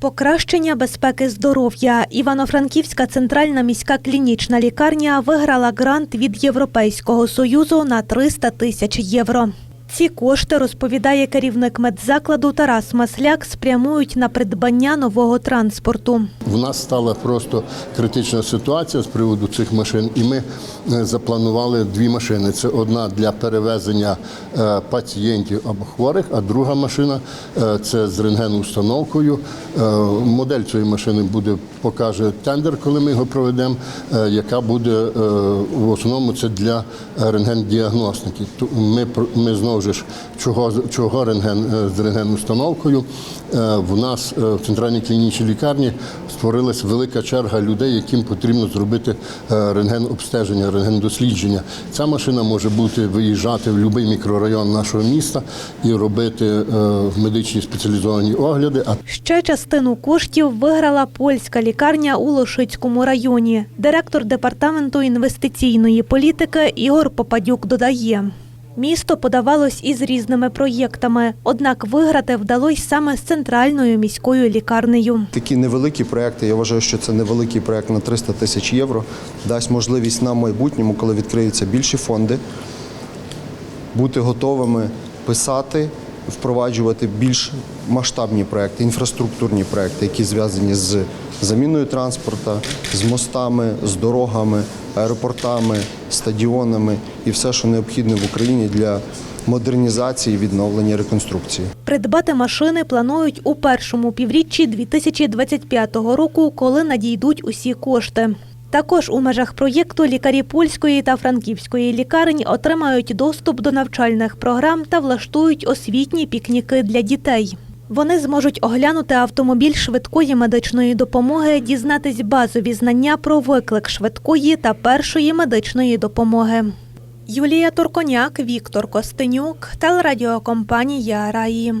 Покращення безпеки здоров'я. Івано-Франківська центральна міська клінічна лікарня виграла грант від Європейського союзу на 300 тисяч євро. Ці кошти, розповідає керівник медзакладу Тарас Масляк, спрямують на придбання нового транспорту. В нас стала просто критична ситуація з приводу цих машин, і ми е, запланували дві машини. Це одна для перевезення е, пацієнтів або хворих, а друга машина е, це з рентгеноустановкою. Е, Модель цієї машини буде покаже тендер, коли ми його проведемо, яка буде в основному це для рентгендіагностики. Ми ми знову ж чого чого рентген е, з рентгеноустановкою. Е, В нас е, в центральній клінічній лікарні створилась велика черга людей, яким потрібно зробити рентген-обстеження, рентген-дослідження. Ця машина може бути виїжджати в будь-який мікрорайон нашого міста і робити е, медичні спеціалізовані огляди. А Ще частину коштів виграла польська лікарня у Лошицькому районі. Директор департаменту інвестиційної політики Ігор Попадюк додає. Місто подавалось із різними проєктами, однак виграти вдалося саме з центральною міською лікарнею. Такі невеликі проекти, я вважаю, що це невеликий проект на 300 тисяч євро, дасть можливість нам в майбутньому, коли відкриються більші фонди, бути готовими писати, впроваджувати більш масштабні проекти, інфраструктурні проекти, які зв'язані з заміною транспорту, з мостами, з дорогами, аеропортами, стадіонами і все, що необхідне в Україні для модернізації, відновлення, реконструкції. Придбати машини планують у першому півріччі 2025 року, коли надійдуть усі кошти. Також у межах проєкту лікарі польської та франківської лікарень отримають доступ до навчальних програм та влаштують освітні пікніки для дітей. Вони зможуть оглянути автомобіль швидкої медичної допомоги, дізнатись базові знання про виклик швидкої та першої медичної допомоги. Юлія Турконяк, Віктор Костенюк, телерадіокомпанія Раї.